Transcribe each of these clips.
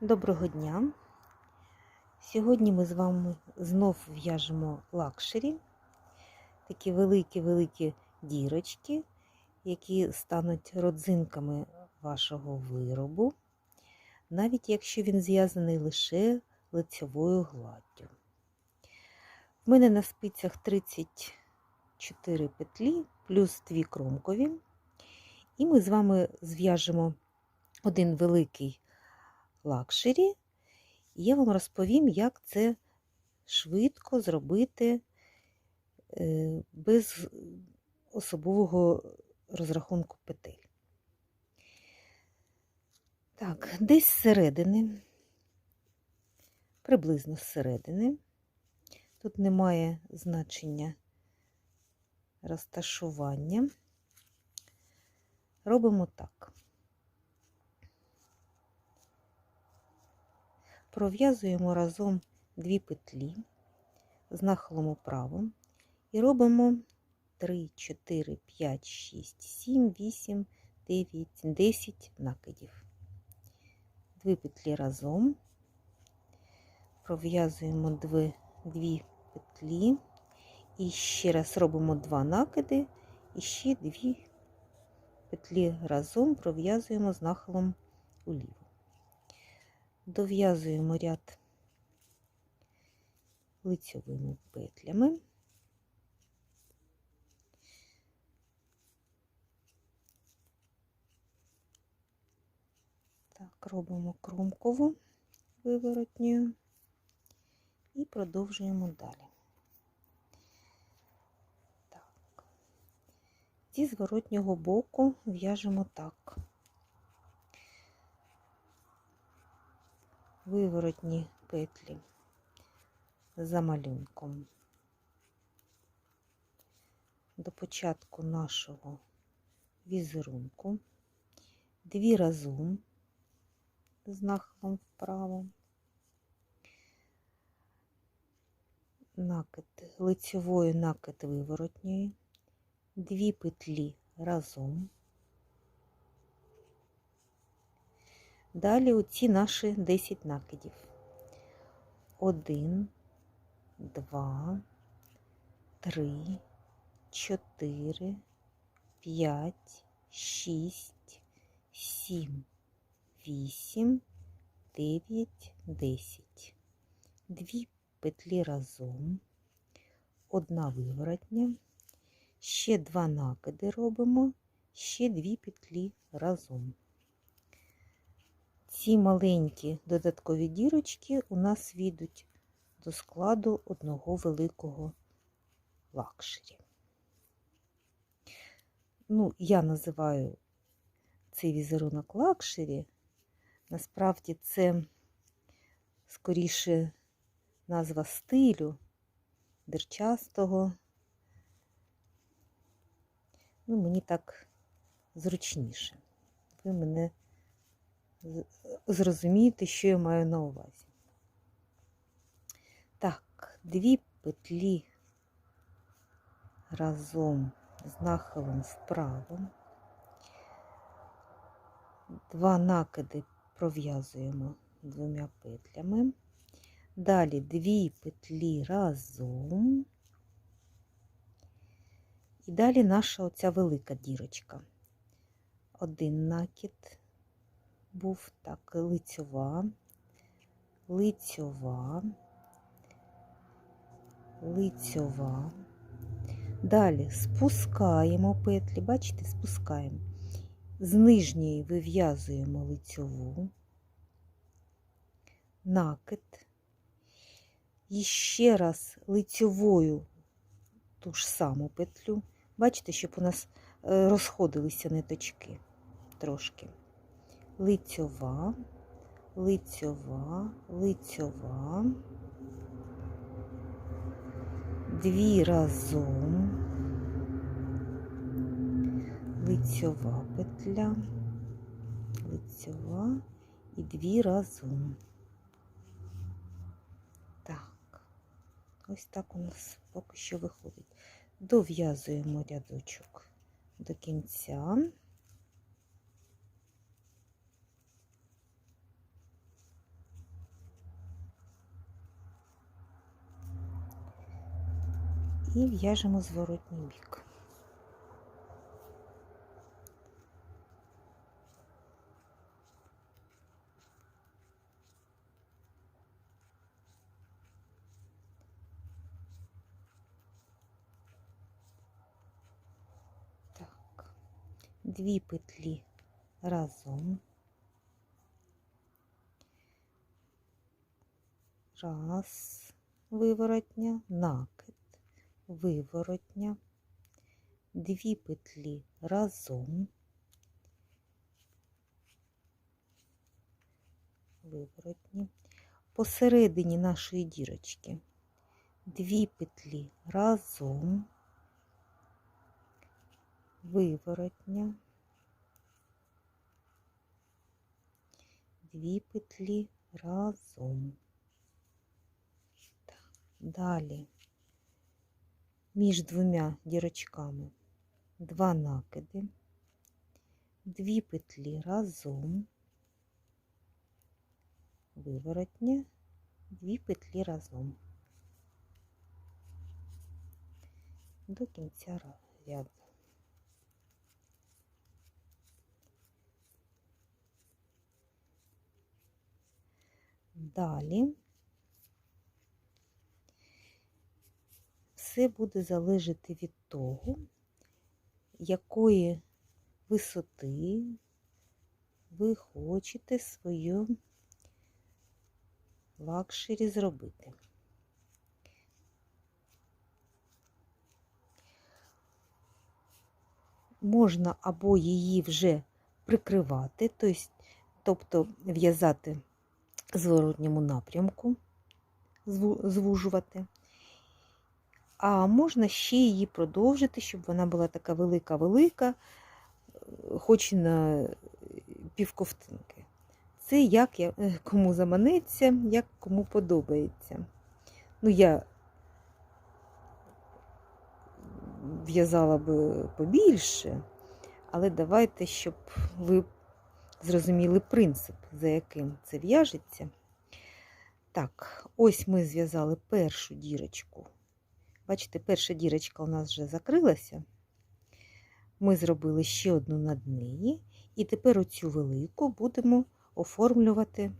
Доброго дня! Сьогодні ми з вами знов в'яжемо лакшері, такі великі-великі дірочки, які стануть родзинками вашого виробу, навіть якщо він зв'язаний лише лицевою гладдю. В мене на спицях 34 петлі плюс 2 кромкові, і ми з вами зв'яжемо один великий лакшері, і я вам розповім, як це швидко зробити е, без особового розрахунку петель. Так, десь зсередини, приблизно зсередини, тут немає значення розташування, робимо так. Пров'язуємо разом дві петлі з нахилом вправо і робимо 3, 4, 5, 6, 7, 8, 9, 10 накидів. Дві петлі разом, пров'язуємо дві, дві петлі. І ще раз робимо два накиди. І ще дві петлі разом пров'язуємо з нахилом уліво дов'язуємо ряд лицьовими петлями. Так, робимо кромкову виворотню і продовжуємо далі. Так, зі зворотнього боку в'яжемо так. Виворотні петлі за малюнком. До початку нашого візерунку, дві разом з нахилом вправо, накид лицевої накид виворотньої, дві петлі разом. Далі оці наші 10 накидів. 1, 2, 3, 4, 5, 6, 7, 8, 9, 10. Дві петлі разом, одна виворотня, ще два накиди робимо, ще дві петлі разом. Ці маленькі додаткові дірочки у нас війдуть до складу одного великого лакшері. Ну, я називаю цей візерунок лакшері. Насправді це скоріше назва стилю, дерчастого. Ну, мені так зручніше. Ви мене зрозумієте, що я маю на увазі. Так, дві петлі разом з нахилом вправо, два накиди пров'язуємо двома петлями. Далі дві петлі разом. І далі наша оця велика дірочка. Один накид, був так, лицьова, лицьова, лицьова. Далі спускаємо петлі, бачите, спускаємо. З нижньої вив'язуємо лицьову, накид. І ще раз лицьовою ту ж саму петлю. Бачите, щоб у нас е, розходилися ниточки трошки лицьова, лицьова, лицьова, дві разом, лицьова петля, лицьова і дві разом. Так, ось так у нас поки що виходить. Дов'язуємо рядочок до кінця. і в'яжемо зворотній бік. Так, дві петлі разом. Раз, виворотня, накид, Виворотня, дві петлі разом, виворотні, посередині нашої дірочки, дві петлі разом, виворотня, дві петлі разом. Далі між двома дірочками два накиди, дві петлі разом, виворотня, дві петлі разом до кінця ряду. Далі Все буде залежати від того, якої висоти ви хочете свою лакшері зробити. Можна або її вже прикривати, тобто в'язати зворотньому напрямку, звужувати. А можна ще її продовжити, щоб вона була така велика-велика, хоч і на півковтинки. Це як я, кому заманеться, як кому подобається. Ну, я в'язала би побільше, але давайте, щоб ви зрозуміли принцип, за яким це в'яжеться. Так, ось ми зв'язали першу дірочку. Бачите, перша дірочка у нас вже закрилася. Ми зробили ще одну над неї, і тепер оцю велику будемо оформлювати,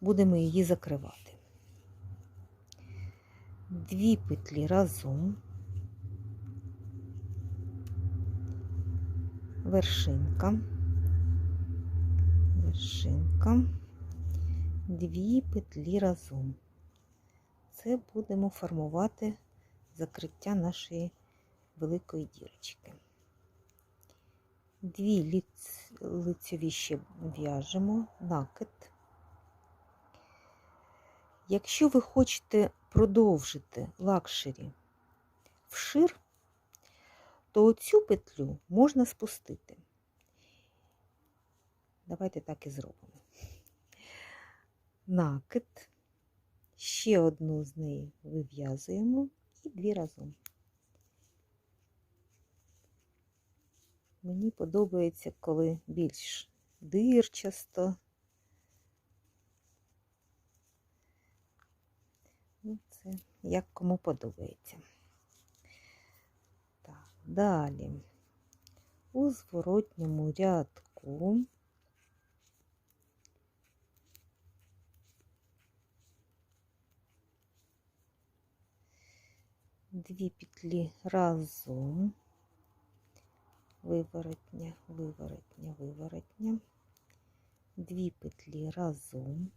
будемо її закривати. Дві петлі разом, вершинка, вершинка, дві петлі разом це будемо формувати закриття нашої великої дірочки. Дві лицеві ще в'яжемо накид. Якщо ви хочете продовжити лакшері вшир, то оцю петлю можна спустити. Давайте так і зробимо. Накид. Ще одну з неї вив'язуємо і дві разом. Мені подобається, коли більш дирчасто. Ну, це як кому подобається. Так, далі у зворотньому рядку дві петлі разом, виворотня, виворотня, виворотня, дві петлі разом.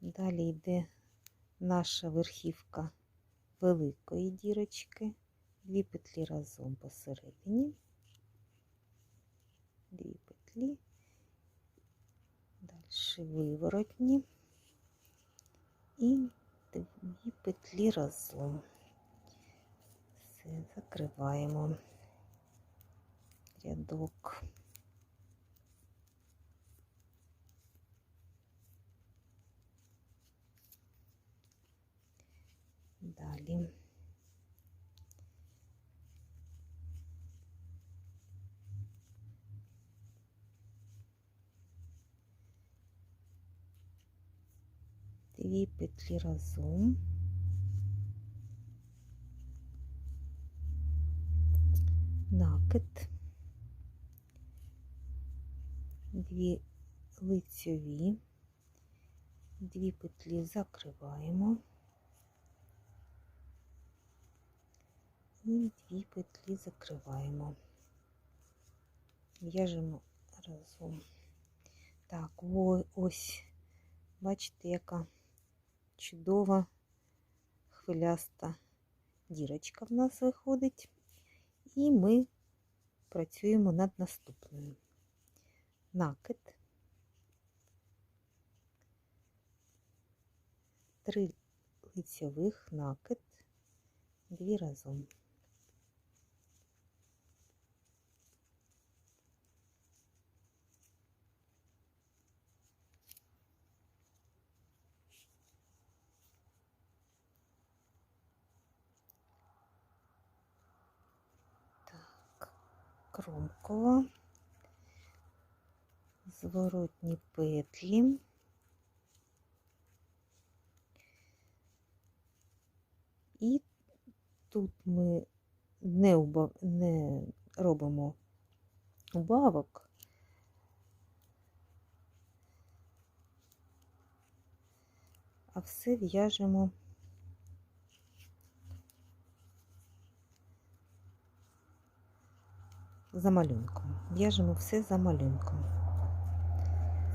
Далі йде наша верхівка великої дірочки, дві петлі разом посередині, дві петлі, далі виворотні. І дві петлі разом. Все, закриваємо рядок. Далі. дві петлі разом. Накид, дві лицьові, дві петлі закриваємо і дві петлі закриваємо, в'яжемо разом. Так, ось, бачите, яка чудова хвиляста дірочка в нас виходить. І ми працюємо над наступною. Накид. Три лицьових накид, дві разом. Так, кромкова, зворотні петлі. І тут ми не, убав... не робимо убавок. А все в'яжемо за малюнком. В'яжемо все за малюнком.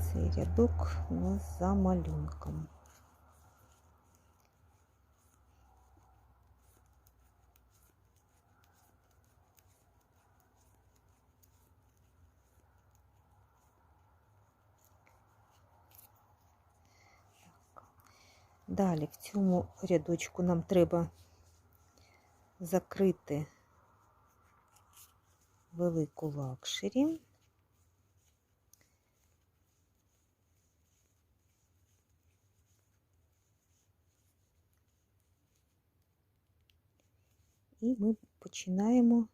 Цей рядок у нас за малюнком. Далі в цьому рядочку нам треба закрити велику лакшері. І ми починаємо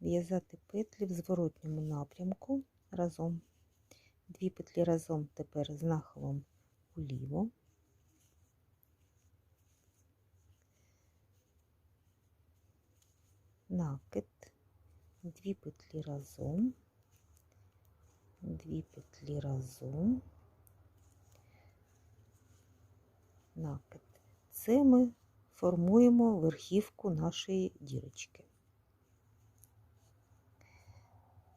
в'язати петлі в зворотньому напрямку разом. Дві петлі разом тепер з нахилом уліво. Накид, дві петлі разом, дві петлі разом, накид. Це ми формуємо верхівку нашої дірочки.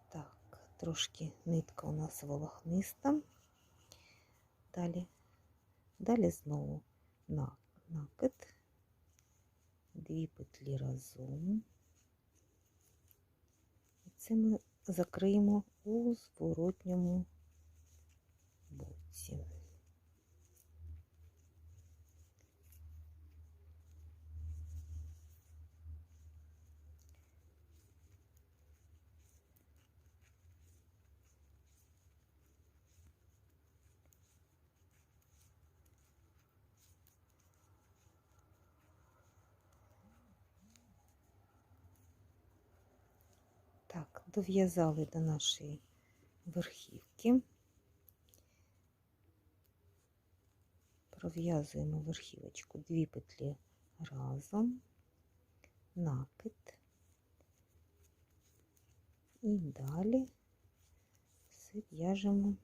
Так, трошки нитка у нас волохниста. Далі, далі знову на- накид, дві петлі разом. Це ми закриємо у зворотньому боці. Так, дов'язали до нашої верхівки. Пров'язуємо верхівочку дві петлі разом, накид. І далі все в'яжемо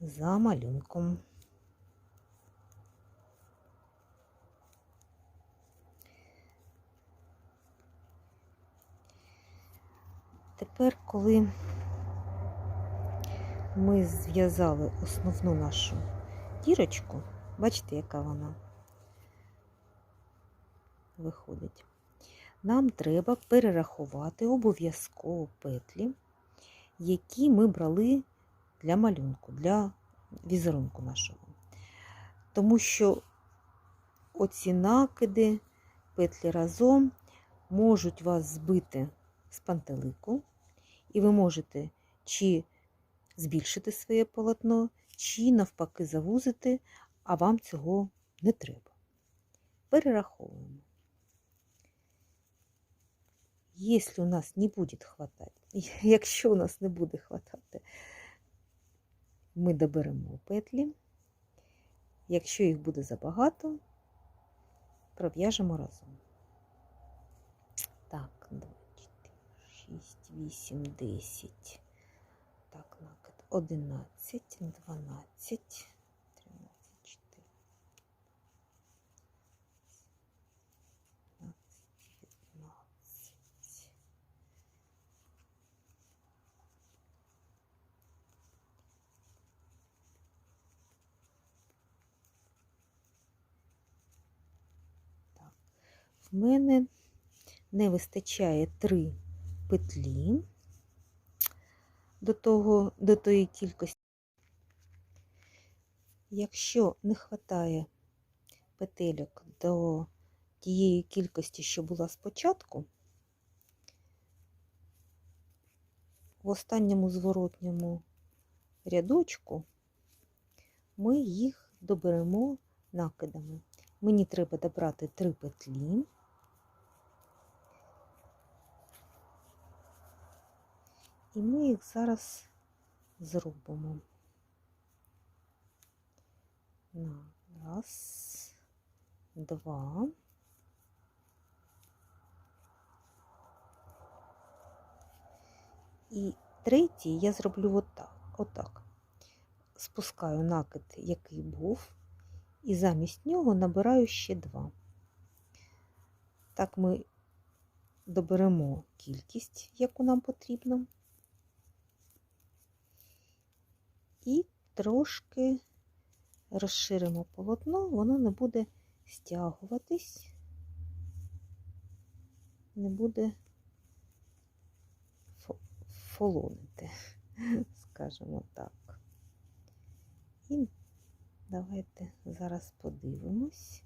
за малюнком. Тепер, коли ми зв'язали основну нашу дірочку, бачите, яка вона виходить, нам треба перерахувати обов'язково петлі, які ми брали для малюнку, для візерунку нашого. Тому що оці накиди, петлі разом можуть вас збити з пантелику, і ви можете чи збільшити своє полотно, чи навпаки завузити, а вам цього не треба. Перераховуємо. Якщо у нас не буде хватати, якщо у нас не буде хватати, ми доберемо петлі. Якщо їх буде забагато, пров'яжемо разом. Так, Так, 2, 4, 6, 8, 10. Так, накид 11, 12, 13, 14, 15, Так. В мене не вистачає три петлі до, того, до тої кількості. Якщо не вистачає петельок до тієї кількості, що була спочатку, в останньому зворотньому рядочку ми їх доберемо накидами. Мені треба добрати три петлі. І ми їх зараз зробимо. Раз, два. І третій я зроблю отак. отак. Спускаю накид, який був, і замість нього набираю ще два. Так ми доберемо кількість, яку нам потрібно. І трошки розширимо полотно, воно не буде стягуватись, не буде фолонити, скажімо так. І давайте зараз подивимось,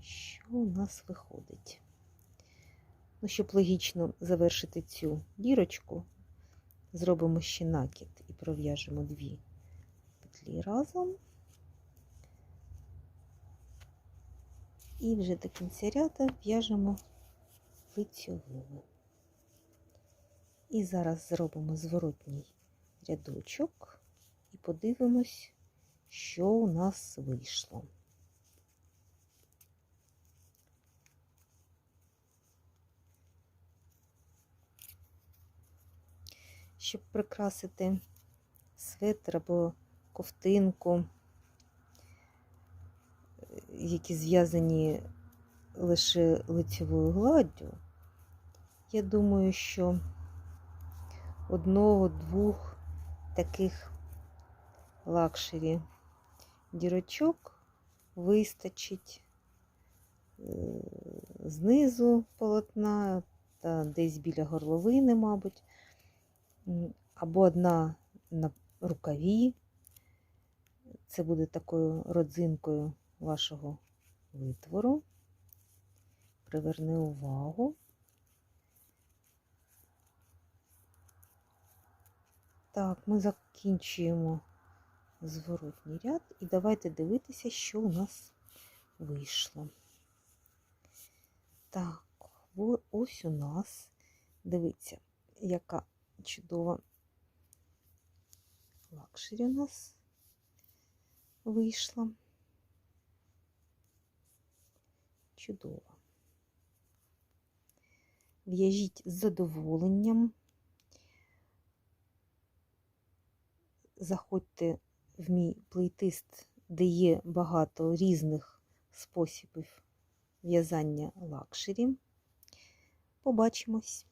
що у нас виходить. Ну, щоб логічно завершити цю дірочку, зробимо ще накид і пров'яжемо дві петлі разом. І вже до кінця ряду в'яжемо лицьову. І зараз зробимо зворотній рядочок і подивимось, що у нас вийшло. Щоб прикрасити светр або ковтинку, які зв'язані лише лицевою гладдю, я думаю, що одного-двох таких лакшері дірочок вистачить знизу полотна та десь біля горловини, мабуть, або одна на рукаві. Це буде такою родзинкою вашого витвору. Приверни увагу. Так, ми закінчуємо зворотній ряд і давайте дивитися, що у нас вийшло. Так, ось у нас, дивіться, яка чудова лакшері у нас вийшла. Чудово. В'яжіть з задоволенням. Заходьте в мій плейтист, де є багато різних способів в'язання лакшері. Побачимось!